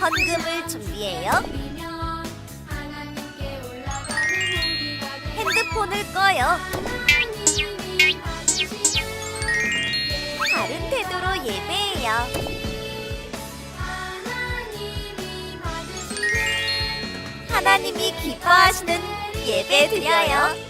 헌금을 준비해요. 핸드폰을 꺼요. 바른 태도로 예배해요. 하나님이 기뻐하시는 예배 드려요.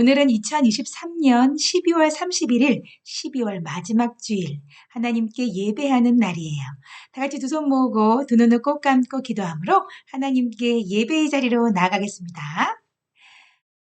오늘은 2023년 12월 31일, 12월 마지막 주일, 하나님께 예배하는 날이에요. 다 같이 두 손 모으고 두 눈을 꼭 감고 기도함으로 하나님께 예배의 자리로 나가겠습니다.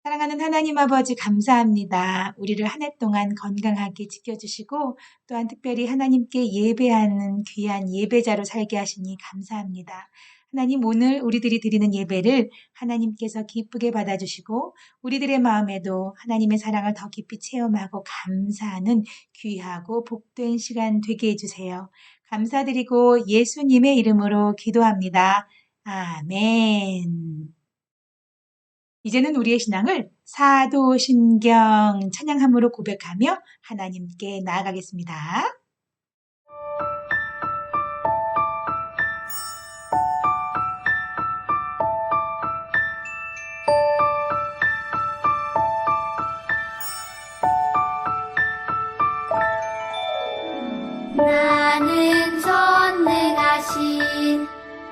사랑하는 하나님 아버지 감사합니다. 우리를 한 해 동안 건강하게 지켜주시고 또한 특별히 하나님께 예배하는 귀한 예배자로 살게 하시니 감사합니다. 하나님 오늘 우리들이 드리는 예배를 하나님께서 기쁘게 받아주시고 우리들의 마음에도 하나님의 사랑을 더 깊이 체험하고 감사하는 귀하고 복된 시간 되게 해주세요. 감사드리고 예수님의 이름으로 기도합니다. 아멘. 이제는 우리의 신앙을 사도신경 찬양함으로 고백하며 하나님께 나아가겠습니다.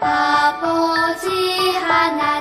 아버지 하나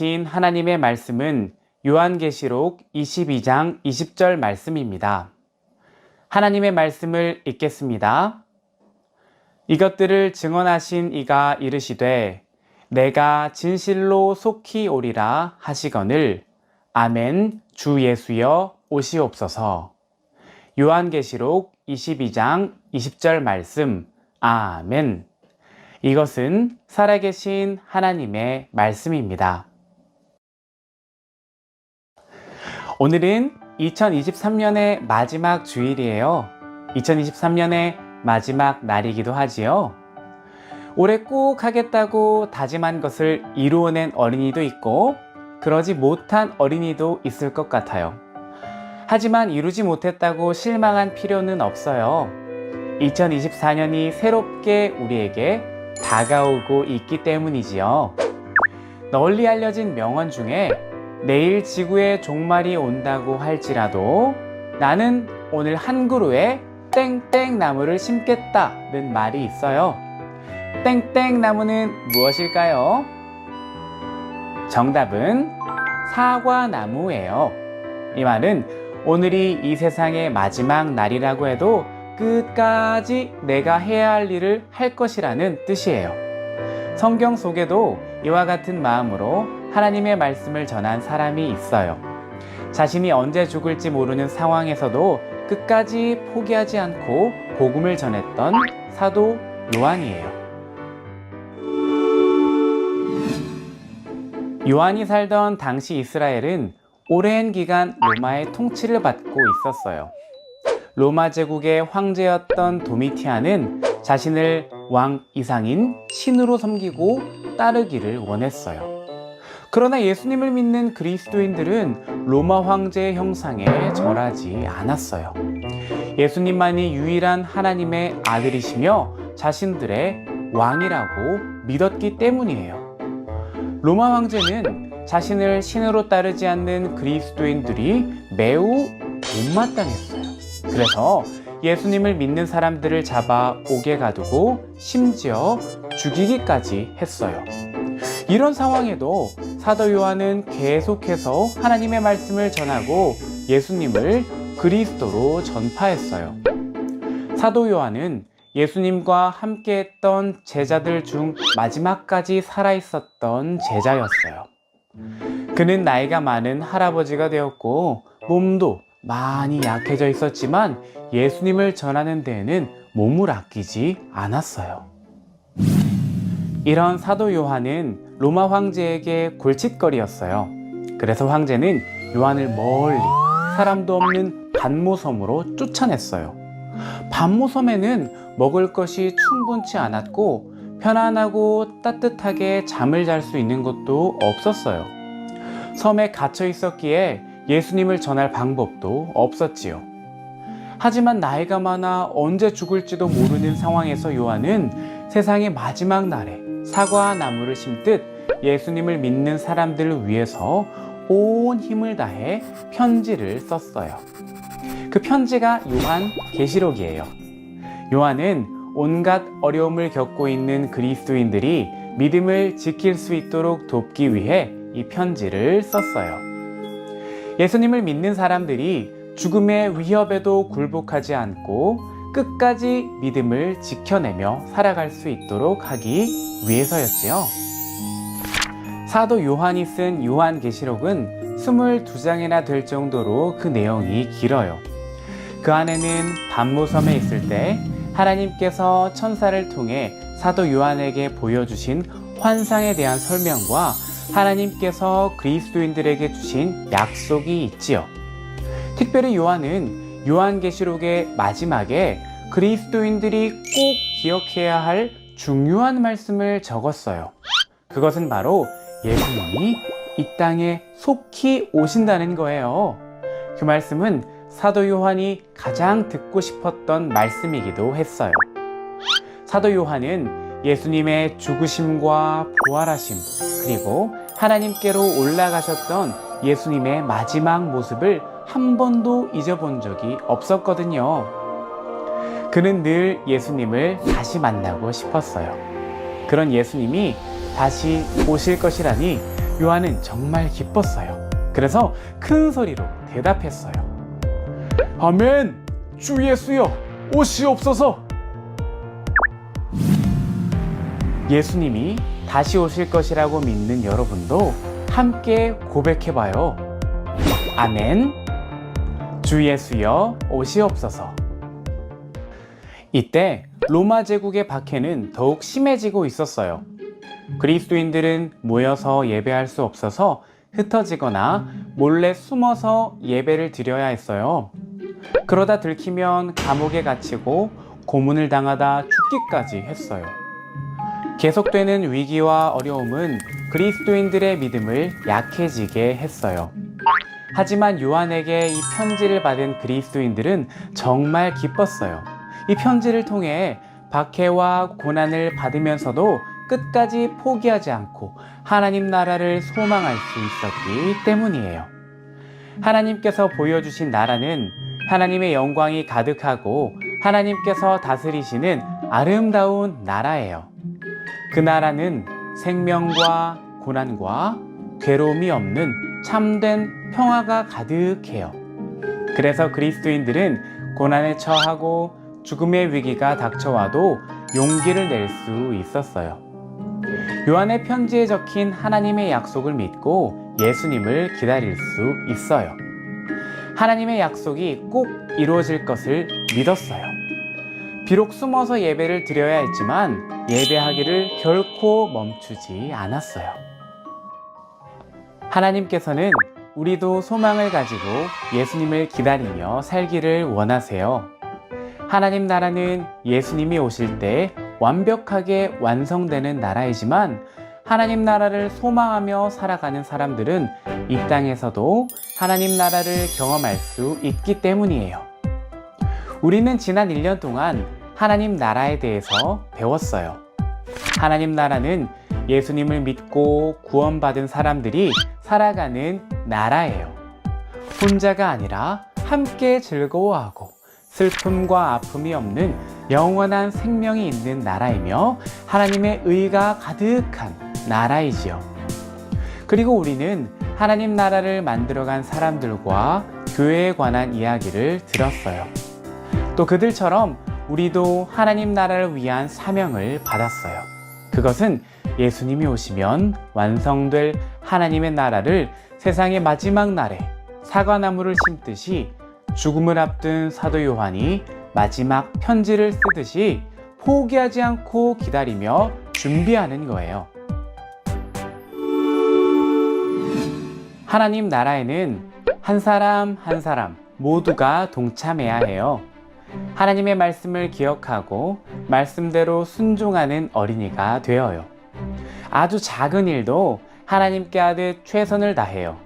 주신 하나님의 말씀은 요한계시록 22장 20절 말씀입니다. 하나님의 말씀을 읽겠습니다. 이것들을 증언하신 이가 이르시되 내가 진실로 속히 오리라 하시거늘 아멘 주 예수여 오시옵소서. 요한계시록 22장 20절 말씀 아멘. 이것은 살아계신 하나님의 말씀입니다. 오늘은 2023년의 마지막 주일이에요. 2023년의 마지막 날이기도 하지요. 올해 꼭 하겠다고 다짐한 것을 이루어낸 어린이도 있고, 그러지 못한 어린이도 있을 것 같아요. 하지만 이루지 못했다고 실망한 필요는 없어요. 2024년이 새롭게 우리에게 다가오고 있기 때문이지요. 널리 알려진 명언 중에 내일 지구에 종말이 온다고 할지라도 나는 오늘 한 그루에 땡땡 나무를 심겠다는 말이 있어요. 땡땡 나무는 무엇일까요? 정답은 사과나무예요. 이 말은 오늘이 이 세상의 마지막 날이라고 해도 끝까지 내가 해야 할 일을 할 것이라는 뜻이에요. 성경 속에도 이와 같은 마음으로 하나님의 말씀을 전한 사람이 있어요. 자신이 언제 죽을지 모르는 상황에서도 끝까지 포기하지 않고 복음을 전했던 사도 요한이에요. 요한이 살던 당시 이스라엘은 오랜 기간 로마의 통치를 받고 있었어요. 로마 제국의 황제였던 도미티안은 자신을 왕 이상인 신으로 섬기고 따르기를 원했어요. 그러나 예수님을 믿는 그리스도인들은 로마 황제의 형상에 절하지 않았어요. 예수님만이 유일한 하나님의 아들이시며 자신들의 왕이라고 믿었기 때문이에요. 로마 황제는 자신을 신으로 따르지 않는 그리스도인들이 매우 못마땅했어요. 그래서 예수님을 믿는 사람들을 잡아 옥에 가두고 심지어 죽이기까지 했어요. 이런 상황에도 사도 요한은 계속해서 하나님의 말씀을 전하고 예수님을 그리스도로 전파했어요. 사도 요한은 예수님과 함께 했던 제자들 중 마지막까지 살아있었던 제자였어요. 그는 나이가 많은 할아버지가 되었고 몸도 많이 약해져 있었지만 예수님을 전하는 데에는 몸을 아끼지 않았어요. 이런 사도 요한은 로마 황제에게 골칫거리였어요. 그래서 황제는 요한을 멀리 사람도 없는 반모섬으로 쫓아냈어요. 반모섬에는 먹을 것이 충분치 않았고 편안하고 따뜻하게 잠을 잘 수 있는 것도 없었어요. 섬에 갇혀 있었기에 예수님을 전할 방법도 없었지요. 하지만 나이가 많아 언제 죽을지도 모르는 상황에서 요한은 세상의 마지막 날에 사과 나무를 심듯 예수님을 믿는 사람들을 위해서 온 힘을 다해 편지를 썼어요. 그 편지가 요한 계시록이에요. 요한은 온갖 어려움을 겪고 있는 그리스도인들이 믿음을 지킬 수 있도록 돕기 위해 이 편지를 썼어요. 예수님을 믿는 사람들이 죽음의 위협에도 굴복하지 않고 끝까지 믿음을 지켜내며 살아갈 수 있도록 하기 위해서였지요. 사도 요한이 쓴 요한계시록은 22장이나 될 정도로 그 내용이 길어요. 그 안에는 반모섬에 있을 때 하나님께서 천사를 통해 사도 요한에게 보여주신 환상에 대한 설명과 하나님께서 그리스도인들에게 주신 약속이 있지요. 특별히 요한은 요한계시록의 마지막에 그리스도인들이 꼭 기억해야 할 중요한 말씀을 적었어요. 그것은 바로 예수님이 이 땅에 속히 오신다는 거예요. 그 말씀은 사도 요한이 가장 듣고 싶었던 말씀이기도 했어요. 사도 요한은 예수님의 죽으심과 부활하심, 그리고 하나님께로 올라가셨던 예수님의 마지막 모습을 한 번도 잊어본 적이 없었거든요. 그는 늘 예수님을 다시 만나고 싶었어요. 그런 예수님이 다시 오실 것이라니 요한은 정말 기뻤어요. 그래서 큰 소리로 대답했어요. 아멘! 주 예수여, 오시옵소서! 예수님이 다시 오실 것이라고 믿는 여러분도 함께 고백해봐요. 아멘. 주 예수여 오시옵소서. 이때 로마 제국의 박해는 더욱 심해지고 있었어요. 그리스도인들은 모여서 예배할 수 없어서 흩어지거나 몰래 숨어서 예배를 드려야 했어요. 그러다 들키면 감옥에 갇히고 고문을 당하다 죽기까지 했어요. 계속되는 위기와 어려움은 그리스도인들의 믿음을 약해지게 했어요. 하지만 요한에게 이 편지를 받은 그리스도인들은 정말 기뻤어요. 이 편지를 통해 박해와 고난을 받으면서도 끝까지 포기하지 않고 하나님 나라를 소망할 수 있었기 때문이에요. 하나님께서 보여주신 나라는 하나님의 영광이 가득하고 하나님께서 다스리시는 아름다운 나라예요. 그 나라는 생명과 고난과 괴로움이 없는 참된 평화가 가득해요. 그래서 그리스도인들은 고난에 처하고 죽음의 위기가 닥쳐와도 용기를 낼 수 있었어요. 요한의 편지에 적힌 하나님의 약속을 믿고 예수님을 기다릴 수 있어요. 하나님의 약속이 꼭 이루어질 것을 믿었어요. 비록 숨어서 예배를 드려야 했지만 예배하기를 결코 멈추지 않았어요. 하나님께서는 우리도 소망을 가지고 예수님을 기다리며 살기를 원하세요. 하나님 나라는 예수님이 오실 때 완벽하게 완성되는 나라이지만 하나님 나라를 소망하며 살아가는 사람들은 이 땅에서도 하나님 나라를 경험할 수 있기 때문이에요. 우리는 지난 1년 동안 하나님 나라에 대해서 배웠어요. 하나님 나라는 예수님을 믿고 구원받은 사람들이 살아가는 나라예요. 혼자가 아니라 함께 즐거워하고 슬픔과 아픔이 없는 영원한 생명이 있는 나라이며 하나님의 의가 가득한 나라이지요. 그리고 우리는 하나님 나라를 만들어간 사람들과 교회에 관한 이야기를 들었어요. 또 그들처럼 우리도 하나님 나라를 위한 사명을 받았어요. 그것은 예수님이 오시면 완성될 하나님의 나라를 세상의 마지막 날에 사과나무를 심듯이 죽음을 앞둔 사도 요한이 마지막 편지를 쓰듯이 포기하지 않고 기다리며 준비하는 거예요. 하나님 나라에는 한 사람 한 사람 모두가 동참해야 해요. 하나님의 말씀을 기억하고 말씀대로 순종하는 어린이가 되어요. 아주 작은 일도 하나님께 하듯 최선을 다해요.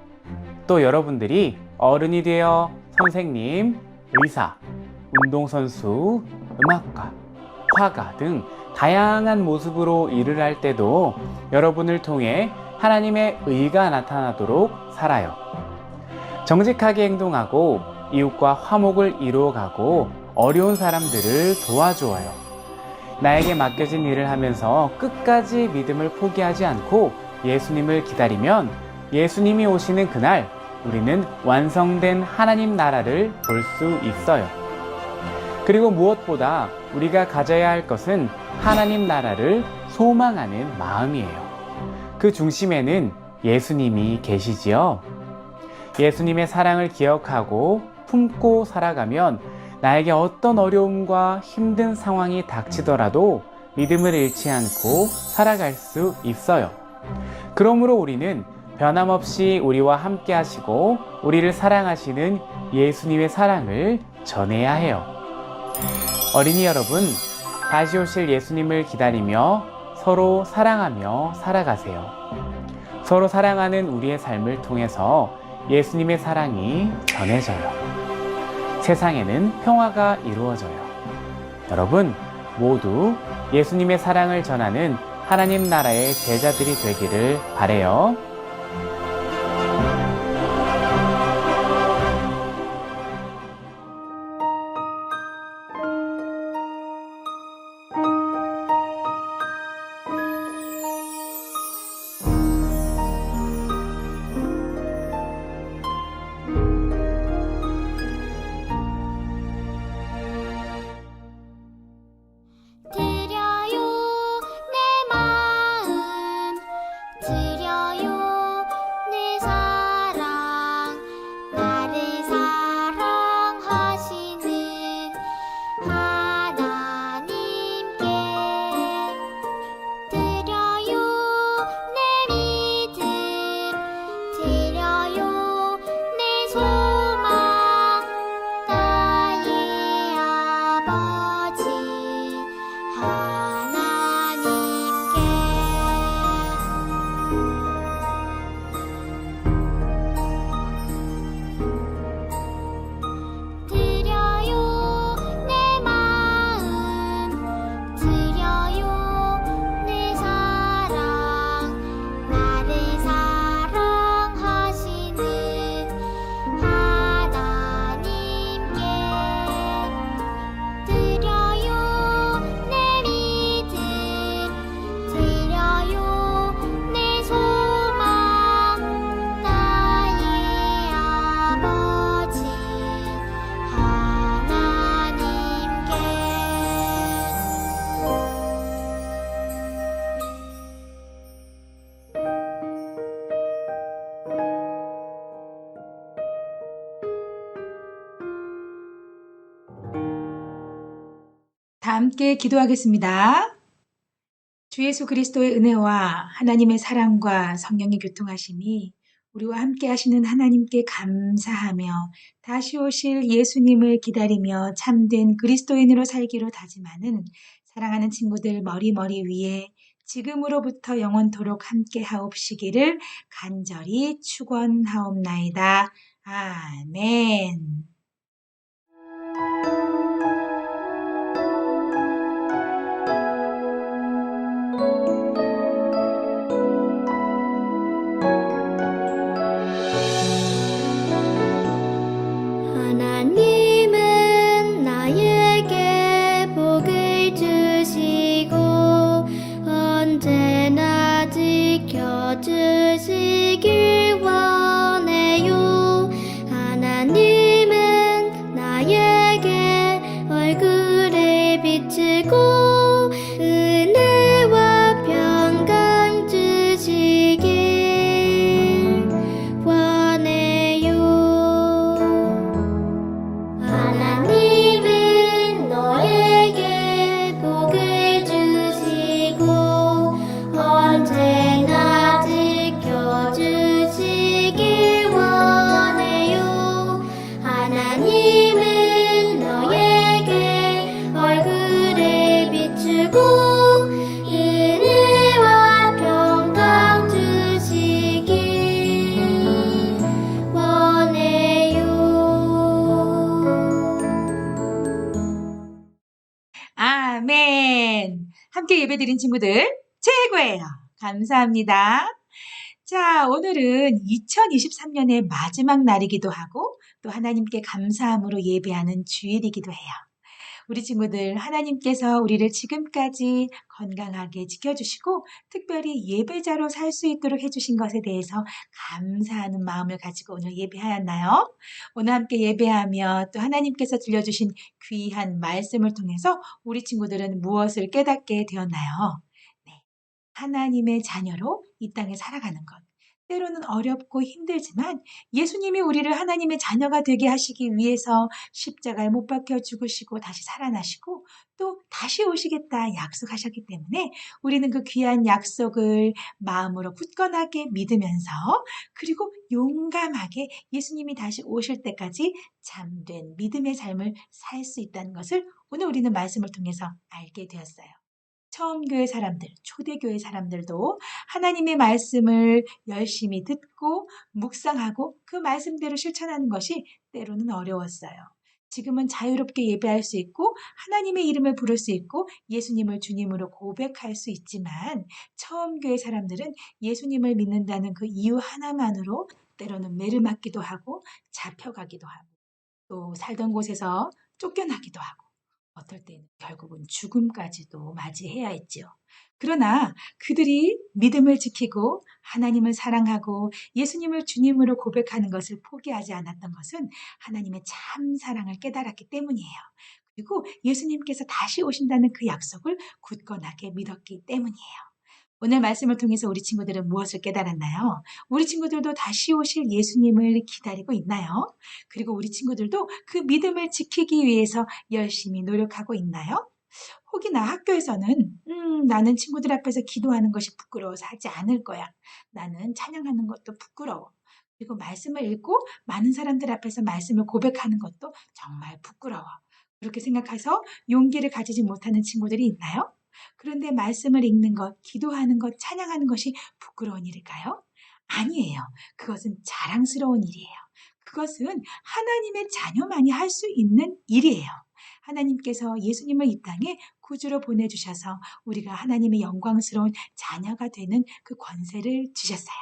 또 여러분들이 어른이 되어 선생님, 의사, 운동선수, 음악가, 화가 등 다양한 모습으로 일을 할 때도 여러분을 통해 하나님의 의가 나타나도록 살아요. 정직하게 행동하고 이웃과 화목을 이루어가고 어려운 사람들을 도와주어요. 나에게 맡겨진 일을 하면서 끝까지 믿음을 포기하지 않고 예수님을 기다리면 예수님이 오시는 그날 우리는 완성된 하나님 나라를 볼 수 있어요. 그리고 무엇보다 우리가 가져야 할 것은 하나님 나라를 소망하는 마음이에요. 그 중심에는 예수님이 계시지요. 예수님의 사랑을 기억하고 품고 살아가면 나에게 어떤 어려움과 힘든 상황이 닥치더라도 믿음을 잃지 않고 살아갈 수 있어요. 그러므로 우리는 변함없이 우리와 함께 하시고 우리를 사랑하시는 예수님의 사랑을 전해야 해요. 어린이 여러분, 다시 오실 예수님을 기다리며 서로 사랑하며 살아가세요. 서로 사랑하는 우리의 삶을 통해서 예수님의 사랑이 전해져요. 세상에는 평화가 이루어져요. 여러분, 모두 예수님의 사랑을 전하는 하나님 나라의 제자들이 되기를 바래요. 함께 기도하겠습니다. 주 예수 그리스도의 은혜와 하나님의 사랑과 성령의 교통하심이 우리와 함께 하시는 하나님께 감사하며 다시 오실 예수님을 기다리며 참된 그리스도인으로 살기로 다짐하는 사랑하는 친구들 머리머리 위에 지금으로부터 영원토록 함께 하옵시기를 간절히 축원하옵나이다. 아멘. 함께 예배드린 친구들 최고예요. 감사합니다. 자, 오늘은 2023년의 마지막 날이기도 하고 또 하나님께 감사함으로 예배하는 주일이기도 해요. 우리 친구들 하나님께서 우리를 지금까지 건강하게 지켜주시고 특별히 예배자로 살 수 있도록 해주신 것에 대해서 감사하는 마음을 가지고 오늘 예배하였나요? 오늘 함께 예배하며 또 하나님께서 들려주신 귀한 말씀을 통해서 우리 친구들은 무엇을 깨닫게 되었나요? 네. 하나님의 자녀로 이 땅에 살아가는 것. 때로는 어렵고 힘들지만 예수님이 우리를 하나님의 자녀가 되게 하시기 위해서 십자가에 못 박혀 죽으시고 다시 살아나시고 또 다시 오시겠다 약속하셨기 때문에 우리는 그 귀한 약속을 마음으로 굳건하게 믿으면서 그리고 용감하게 예수님이 다시 오실 때까지 참된 믿음의 삶을 살 수 있다는 것을 오늘 우리는 말씀을 통해서 알게 되었어요. 처음 교회 사람들, 초대교회 사람들도 하나님의 말씀을 열심히 듣고 묵상하고 그 말씀대로 실천하는 것이 때로는 어려웠어요. 지금은 자유롭게 예배할 수 있고 하나님의 이름을 부를 수 있고 예수님을 주님으로 고백할 수 있지만 처음 교회 사람들은 예수님을 믿는다는 그 이유 하나만으로 때로는 매를 맞기도 하고 잡혀가기도 하고 또 살던 곳에서 쫓겨나기도 하고 어떨 때는 결국은 죽음까지도 맞이해야 했지요. 그러나 그들이 믿음을 지키고 하나님을 사랑하고 예수님을 주님으로 고백하는 것을 포기하지 않았던 것은 하나님의 참 사랑을 깨달았기 때문이에요. 그리고 예수님께서 다시 오신다는 그 약속을 굳건하게 믿었기 때문이에요. 오늘 말씀을 통해서 우리 친구들은 무엇을 깨달았나요? 우리 친구들도 다시 오실 예수님을 기다리고 있나요? 그리고 우리 친구들도 그 믿음을 지키기 위해서 열심히 노력하고 있나요? 혹이나 학교에서는 음, 나는 친구들 앞에서 기도하는 것이 부끄러워서 하지 않을 거야. 나는 찬양하는 것도 부끄러워. 그리고 말씀을 읽고 많은 사람들 앞에서 말씀을 고백하는 것도 정말 부끄러워. 그렇게 생각해서 용기를 가지지 못하는 친구들이 있나요? 그런데 말씀을 읽는 것, 기도하는 것, 찬양하는 것이 부끄러운 일일까요? 아니에요. 그것은 자랑스러운 일이에요. 그것은 하나님의 자녀만이 할 수 있는 일이에요. 하나님께서 예수님을 이 땅에 구주로 보내주셔서 우리가 하나님의 영광스러운 자녀가 되는 그 권세를 주셨어요.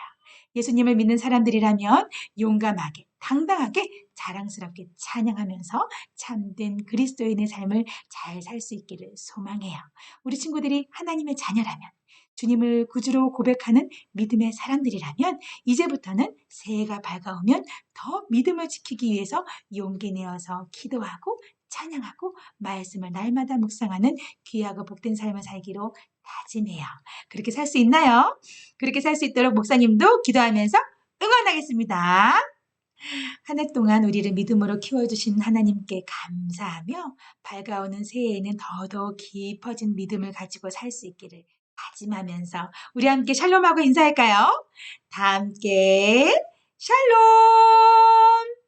예수님을 믿는 사람들이라면 용감하게, 당당하게, 자랑스럽게 찬양하면서 참된 그리스도인의 삶을 잘 살 수 있기를 소망해요. 우리 친구들이 하나님의 자녀라면, 주님을 구주로 고백하는 믿음의 사람들이라면, 이제부터는 새해가 밝아오면 더 믿음을 지키기 위해서 용기 내어서 기도하고 찬양하고 말씀을 날마다 묵상하는 귀하고 복된 삶을 살기로 다짐해요. 그렇게 살 수 있나요? 그렇게 살 수 있도록 목사님도 기도하면서 응원하겠습니다. 한 해 동안 우리를 믿음으로 키워주신 하나님께 감사하며 밝아오는 새해에는 더더욱 깊어진 믿음을 가지고 살 수 있기를 다짐하면서 우리 함께 샬롬하고 인사할까요? 다 함께 샬롬!